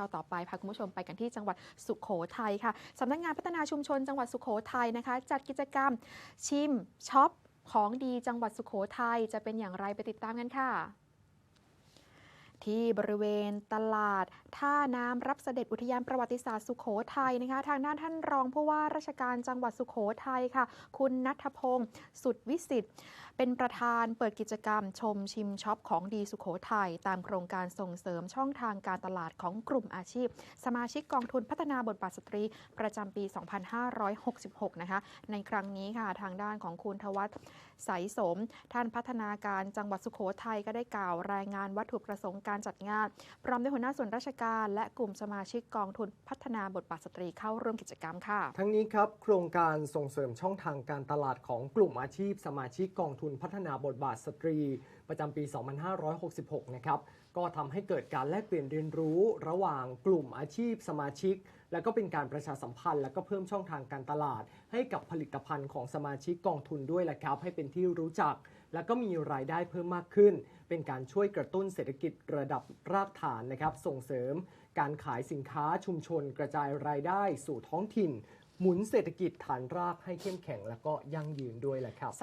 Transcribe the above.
เราต่อไปพาคุณผู้ชมไปกันที่จังหวัดสุขโขทัยค่ะสำนักงานพัฒนาชุมชนจังหวัดสุขโขทัยนะคะ จัดกิจกรรมชิมช็อปของดีจังหวัดสุขโขทัยจะเป็นอย่างไรไปติดตามกันค่ะ ที่บริเวณตลาด ท่าน้ำรับเสด็จอุทยานประวัติศาสตร์สุขโขทัยนะคะ ทางด้านท่านรองผู้ว่าราชการจังหวัดสุขโขทัยค่ะ คุณนัทพงศ์สุดวิสิทธิ์ เป็นประธานเปิดกิจกรรมชมชิมช็อปของดีสุขโขทัยตามโครงการส่งเสริมช่องทางการตลาดของกลุ่มอาชีพ สมาชิกกองทุนพัฒนาบทบาทสตรี ประจำปี 2566 นะคะ ในครั้งนี้ค่ะทางด้านของคุณทวัฒน์ใสสม ท่านพัฒนาการจังหวัดสุขโขทัยก็ได้กล่าวรายงานวัตถุประสงค์การจัดงาน พร้อมด้วยหัวหน้าส่วนราชการ และกลุ่มสมาชิกกองทุนพัฒนาบทบาทสตรีเข้าร่วมกิจกรรมค่ะ ทั้งนี้ครับ โครงการส่งเสริมช่องทางการตลาดของกลุ่มอาชีพ สมาชิกกองทุนพัฒนาบทบาทสตรี ประจำปี 2566 นะครับก็ทำให้เกิดการแลกเปลี่ยนเรียนรู้ ระหว่างกลุ่มอาชีพสมาชิก และก็เป็นการประชาสัมพันธ์ และก็เพิ่มช่องทางการตลาด ให้กับผลิตภัณฑ์ของสมาชิกกองทุนด้วยแหละครับ ให้เป็นที่รู้จัก และก็มีรายได้เพิ่มมากขึ้น เป็นการช่วยกระตุ้นเศรษฐกิจระดับรากฐานนะครับ ส่งเสริม การขายสินค้าชุมชน กระจายรายได้สู่ท้องถิ่น หมุนเศรษฐกิจฐานรากให้เข้มแข็ง และก็ยั่งยืนด้วยแหละครับ